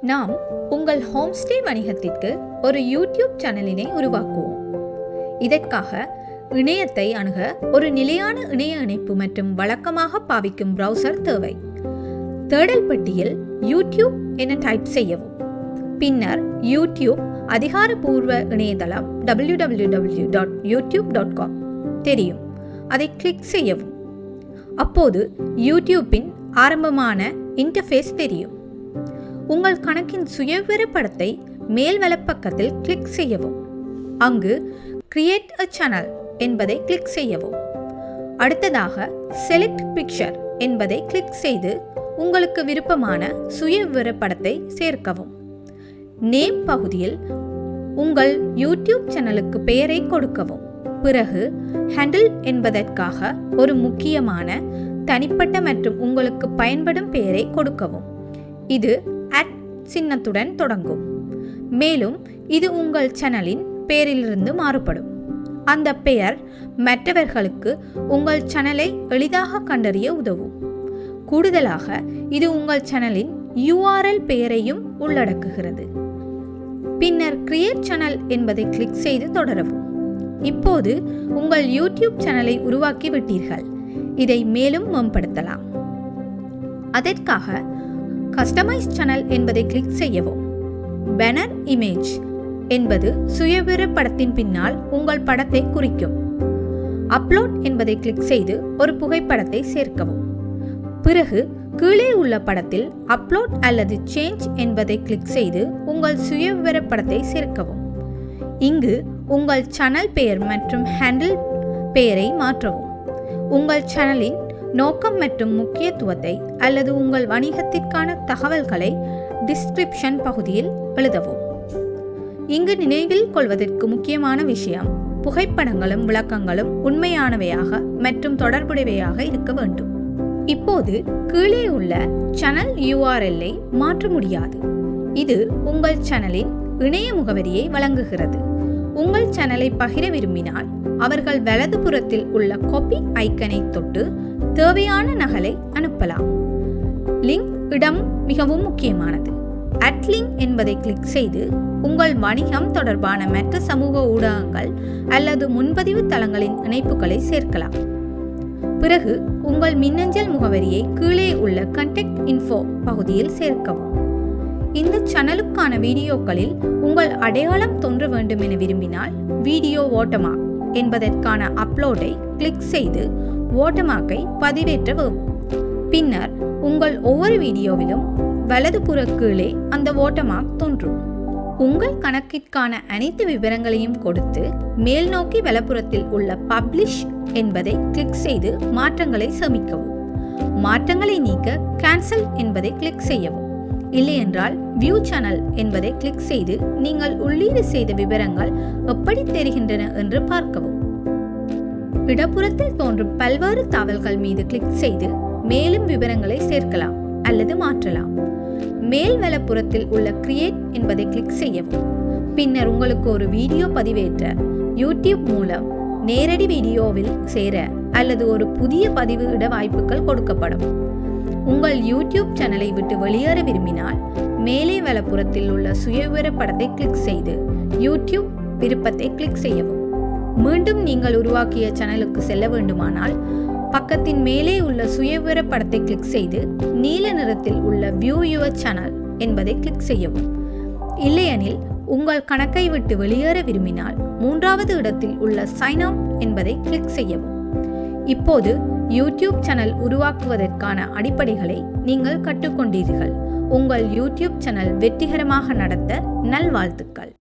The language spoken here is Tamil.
நாம் உங்கள் ஹோம்ஸ்டே வணிகத்திற்கு ஒரு யூடியூப் சேனலினை உருவாக்குவோம். இதற்காக இணையத்தை அணுக ஒரு நிலையான இணைய இணைப்பு மற்றும் வழக்கமாக பாவிக்கும் ப்ரௌசர் தேவை. தேடல் பெட்டியில் யூடியூப் என டைப் செய்யவும். பின்னர் யூடியூப் அதிகாரப்பூர்வ இணையதளம் W W W dot YouTube dot com தெரியும். அதை கிளிக் செய்யவும். அப்போது யூடியூப்பின் ஆரம்பமான இன்டர்ஃபேஸ் தெரியும். உங்கள் கணக்கின் சுயவிவரப்படத்தை மேல் வலப்பக்கத்தில் கிளிக் செய்யவும். அங்கு கிரியேட் அ சேனல் என்பதை கிளிக் செய்யவும். அடுத்ததாக செலக்ட் பிக்சர் என்பதை கிளிக் செய்து உங்களுக்கு விருப்பமான சுயவிவரப்படத்தை சேர்க்கவும். நேம் பகுதியில் உங்கள் யூடியூப் சேனலுக்கு பெயரை கொடுக்கவும். பிறகு ஹேண்டில் என்பதற்காக ஒரு முக்கியமான தனிப்பட்ட மற்றும் உங்களுக்கு பயன்படும் பெயரை கொடுக்கவும். இது சின்னத்துடன் தொடங்கும். மேலும் இது உங்கள் சேனலின் பெயரிலிருந்து மாறுபடும். அந்த பெயர் மற்றவர்களுக்கு உங்கள் சேனலை எளிதாக கண்டறிய உதவும். கூடுதலாக இது உங்கள் சேனலின் யூஆர்எல் பெயரையும் உள்ளடக்குகிறது. பின்னர் கிரியேட் சேனல் என்பதை கிளிக் செய்து தொடரவும். இப்போது உங்கள் யூடியூப் சேனலை உருவாக்கி விட்டீர்கள் இதை மேலும் மேம்படுத்தலாம். அதற்காக கஸ்டமைஸ் சேனல் என்பதை கிளிக் செய்யவும். பேனர் இமேஜ் என்பது சுயவிவர படத்தின் பின்னால் உங்கள் படத்தை குறிக்கும். அப்லோட் என்பதை கிளிக் செய்து ஒரு புகைப்படத்தை சேர்க்கவும். பிறகு கீழே உள்ள படத்தில் அப்லோட் அல்லது சேஞ்ச் என்பதை கிளிக் செய்து உங்கள் சுயவிவர படத்தை சேர்க்கவும். இங்கு உங்கள் சேனல் பெயர் மற்றும் ஹேண்டில் பெயரை மாற்றவும். உங்கள் சேனலின் நோக்கம் மற்றும் முக்கியத்துவத்தை அல்லது உங்கள் வணிகத்திற்கான தகவல்களை டிஸ்கிரிப்ஷன் பகுதியில் எழுதவும். இங்கு நினைவில் கொள்வதற்கு முக்கியமான விஷயம் புகைப்படங்களும் விளக்கங்களும் உண்மையானவையாக மற்றும் தொடர்புடையவையாக இருக்க வேண்டும். இப்போது கீழே உள்ள சேனல் யூஆர்எல்லை மாற்ற முடியாது. இது உங்கள் சேனலின் இணைய முகவரியை வழங்குகிறது. உங்கள் சேனலை பகிர விரும்பினால் அவர்கள் வலதுபுறத்தில் உள்ள காப்பி ஐக்கனை தொட்டு தேவையான நகலை அனுப்பலாம். லிங்க் இடம் மிகவும் முக்கியமானது. அட்லிங் என்பதை கிளிக் செய்து உங்கள் வணிகம் தொடர்பான மற்ற சமூக ஊடகங்கள் அல்லது முன்பதிவு தளங்களின் இணைப்புகளை சேர்க்கலாம். பிறகு உங்கள் மின்னஞ்சல் முகவரியை கீழே உள்ள கண்டெக்ட் இன்ஃபோ பகுதியில் சேர்க்கவும். இந்த சேனலுக்கான வீடியோக்களில் உங்கள் அடையாளம் தோன்ற வேண்டும் என விரும்பினால் வீடியோ ஓட்டமா என்பதற்கான அப்லோடை கிளிக் செய்து ஓட்டமாக்கை பதிவேற்றவும். பின்னர் உங்கள் ஒவ்வொரு வீடியோவிலும் வலதுபுற கீழே அந்த ஓட்டமாக் தோன்றும். உங்கள் கணக்கிற்கான அனைத்து விவரங்களையும் கொடுத்து மேல் நோக்கி வலப்புறத்தில் உள்ள பப்ளிஷ் என்பதை கிளிக் செய்து மாற்றங்களை சேமிக்கவும். மாற்றங்களை நீக்க கேன்சல் என்பதை கிளிக் செய்யவும். இல்லையென்றால் வியூ சேனல் என்பதை கிளிக் செய்து நீங்கள் உள்ளீடு செய்த விவரங்கள் எப்படி தெரிகின்றன என்று பார்க்கவும். இடப்புறத்தில் தோன்றும் பல்வேறு தாவல்கள் மீது கிளிக் செய்து மேலும் விவரங்களை சேர்க்கலாம் அல்லது மாற்றலாம். மேல் வலப்புறத்தில் உள்ள கிரியேட் என்பதை கிளிக் செய்யவும். பின்னர் உங்களுக்கு ஒரு வீடியோ பதிவேற்ற யூடியூப் மூலம் நேரடி வீடியோவில் சேர அல்லது ஒரு புதிய பதிவு இட வாய்ப்புகள் கொடுக்கப்படும். உங்கள் யூடியூப் சேனலை விட்டு வெளியேற விரும்பினால் மேலே வலப்புறத்தில் உள்ள சுயவிவர படத்தை கிளிக் செய்து யூடியூப் விருப்பத்தை கிளிக் செய்யவும். மீண்டும் நீங்கள் உருவாக்கிய சேனலுக்கு செல்ல வேண்டுமானால் பக்கத்தின் மேலே உள்ள சுயவிவர படத்தை கிளிக் செய்து நீல நிறத்தில் உள்ள வியூ யுவர் சேனல் என்பதை கிளிக் செய்யவும். இல்லையெனில் உங்கள் கணக்கை விட்டு வெளியேற விரும்பினால் மூன்றாவது இடத்தில் உள்ள சைன் அப் என்பதை கிளிக் செய்யவும். இப்போது யூடியூப் சேனல் உருவாக்குவதற்கான அடிப்படைகளை நீங்கள் கற்றுக்கொண்டீர்கள். உங்கள் யூடியூப் சேனல் வெற்றிகரமாக நடத்த நல்வாழ்த்துக்கள்.